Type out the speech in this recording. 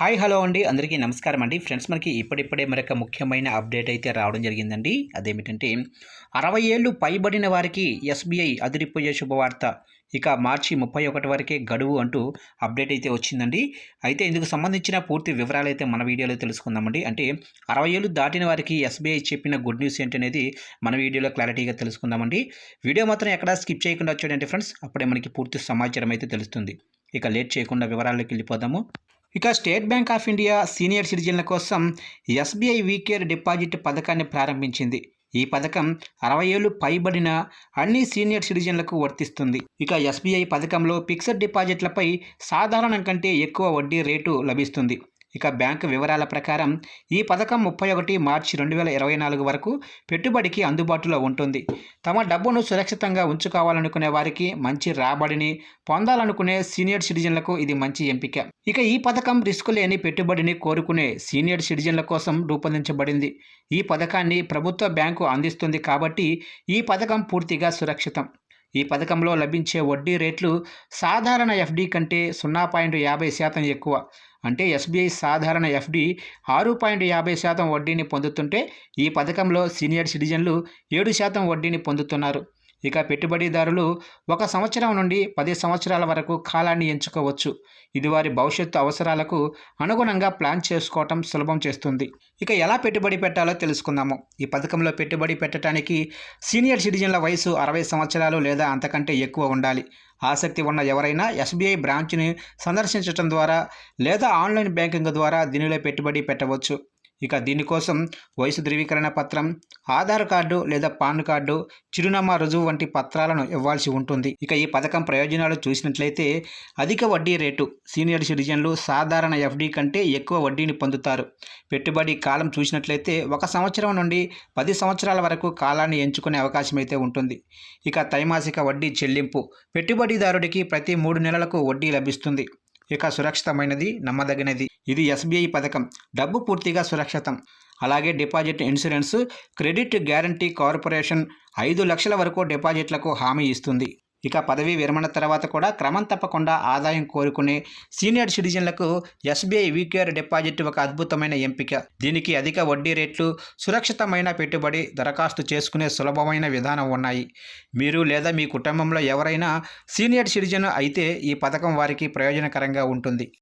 Hi hello అండి. అందరికీ నమస్కారం అండి. ఫ్రెండ్స్ మనకి ఇప్పుడిప్పుడే మరొక ముఖ్యమైన అప్డేట్ అయితే రావడం జరిగిందండి. అదేమిటంటే అరవై ఏళ్ళు పైబడిన వారికి ఎస్బీఐ అదిరిపోయే శుభవార్త. ఇక మార్చి ముప్పై ఒకటి వరకే గడువు అంటూ అప్డేట్ అయితే వచ్చిందండి. అయితే ఇందుకు సంబంధించిన పూర్తి వివరాలు అయితే మన వీడియోలో తెలుసుకుందామండి. అంటే అరవై ఏళ్ళు దాటిన వారికి ఎస్బీఐ చెప్పిన గుడ్ న్యూస్ ఏంటనేది మన వీడియోలో క్లారిటీగా తెలుసుకుందామండి. వీడియో మాత్రం ఎక్కడా స్కిప్ చేయకుండా వచ్చాడంటే ఫ్రెండ్స్. అప్పుడే మనకి పూర్తి సమాచారం అయితే తెలుస్తుంది. ఇక లేట్ చేయకుండా వివరాల్లోకి వెళ్ళిపోదాము. ఇక State Bank of India senior సిటిజన్ల కోసం ఎస్బీఐ వీకేర్ డిపాజిట్ పథకాన్ని ప్రారంభించింది. ఈ పథకం అరవై ఏళ్ళు పైబడిన అన్ని సీనియర్ సిటిజన్లకు వర్తిస్తుంది. ఇక ఎస్బీఐ పథకంలో ఫిక్స్డ్ డిపాజిట్లపై సాధారణం కంటే ఎక్కువ వడ్డీ రేటు లభిస్తుంది. ఇక బ్యాంకు వివరాల ప్రకారం ఈ పథకం ముప్పై ఒకటి మార్చి రెండు వేల ఇరవై నాలుగు వరకు పెట్టుబడికి అందుబాటులో ఉంటుంది. తమ డబ్బును సురక్షితంగా ఉంచుకోవాలనుకునే వారికి మంచి రాబడిని పొందాలనుకునే సీనియర్ సిటిజన్లకు ఇది మంచి ఎంపిక. ఇక ఈ పథకం రిస్క్ లేని పెట్టుబడిని కోరుకునే సీనియర్ సిటిజన్ల కోసం రూపొందించబడింది. ఈ పథకాన్ని ప్రభుత్వ బ్యాంకు అందిస్తుంది కాబట్టి ఈ పథకం పూర్తిగా సురక్షితం. ఈ పథకంలో లభించే వడ్డీ రేట్లు సాధారణ ఎఫ్డి కంటే సున్నా పాయింట్ యాభై శాతం ఎక్కువ. అంటే ఎస్బీఐ సాధారణ ఎఫ్డి ఆరు పాయింట్ యాభై శాతం వడ్డీని పొందుతుంటే ఈ పథకంలో సీనియర్ సిటిజన్లు ఏడు శాతం వడ్డీని పొందుతున్నారు. ఇక పెట్టుబడిదారులు ఒక సంవత్సరం నుండి పది సంవత్సరాల వరకు కాలాన్ని ఎంచుకోవచ్చు. ఇది వారి భవిష్యత్తు అవసరాలకు అనుగుణంగా ప్లాన్ చేసుకోవటం సులభం చేస్తుంది. ఇక ఎలా పెట్టుబడి పెట్టాలో తెలుసుకుందాము. ఈ పథకంలో పెట్టుబడి పెట్టడానికి సీనియర్ సిటిజన్ల వయసు అరవై సంవత్సరాలు లేదా అంతకంటే ఎక్కువ ఉండాలి. ఆసక్తి ఉన్న ఎవరైనా ఎస్బీఐ బ్రాంచ్ని సందర్శించడం ద్వారా లేదా ఆన్లైన్ బ్యాంకింగ్ ద్వారా దీనిలో పెట్టుబడి పెట్టవచ్చు. ఇక దీనికోసం వయసు ధృవీకరణ పత్రం ఆధార్ కార్డు లేదా పాన్ కార్డు చిరునామా రుజువు వంటి పత్రాలను ఇవ్వాల్సి ఉంటుంది. ఇక ఈ పథకం ప్రయోజనాలు చూసినట్లయితే అధిక వడ్డీ రేటు సీనియర్ సిటిజన్లు సాధారణ ఎఫ్డి కంటే ఎక్కువ వడ్డీని పొందుతారు. పెట్టుబడి కాలం చూసినట్లయితే ఒక సంవత్సరం నుండి పది సంవత్సరాల వరకు కాలాన్ని ఎంచుకునే అవకాశం అయితే ఉంటుంది. ఇక త్రైమాసిక వడ్డీ చెల్లింపు పెట్టుబడిదారుడికి ప్రతి మూడు నెలలకు వడ్డీ లభిస్తుంది. ఇక సురక్షితమైనది నమ్మదగినది. ఇది ఎస్బీఐ పథకం. డబ్బు పూర్తిగా సురక్షితం. అలాగే deposit insurance credit guarantee corporation ఐదు లక్షల వరకు డిపాజిట్లకు హామీ ఇస్తుంది. ఇక పదవీ విరమణ తర్వాత కూడా క్రమం తప్పకుండా ఆదాయం కోరుకునే సీనియర్ సిటిజన్లకు ఎస్బీఐ వీకేర్ డిపాజిట్ ఒక అద్భుతమైన ఎంపిక. దీనికి అధిక వడ్డీ రేట్లు సురక్షితమైన పెట్టుబడి దరఖాస్తు చేసుకునే సులభమైన విధానం ఉన్నాయి. మీరు లేదా మీ కుటుంబంలో ఎవరైనా సీనియర్ సిటిజన్ అయితే ఈ పథకం వారికి ప్రయోజనకరంగా ఉంటుంది.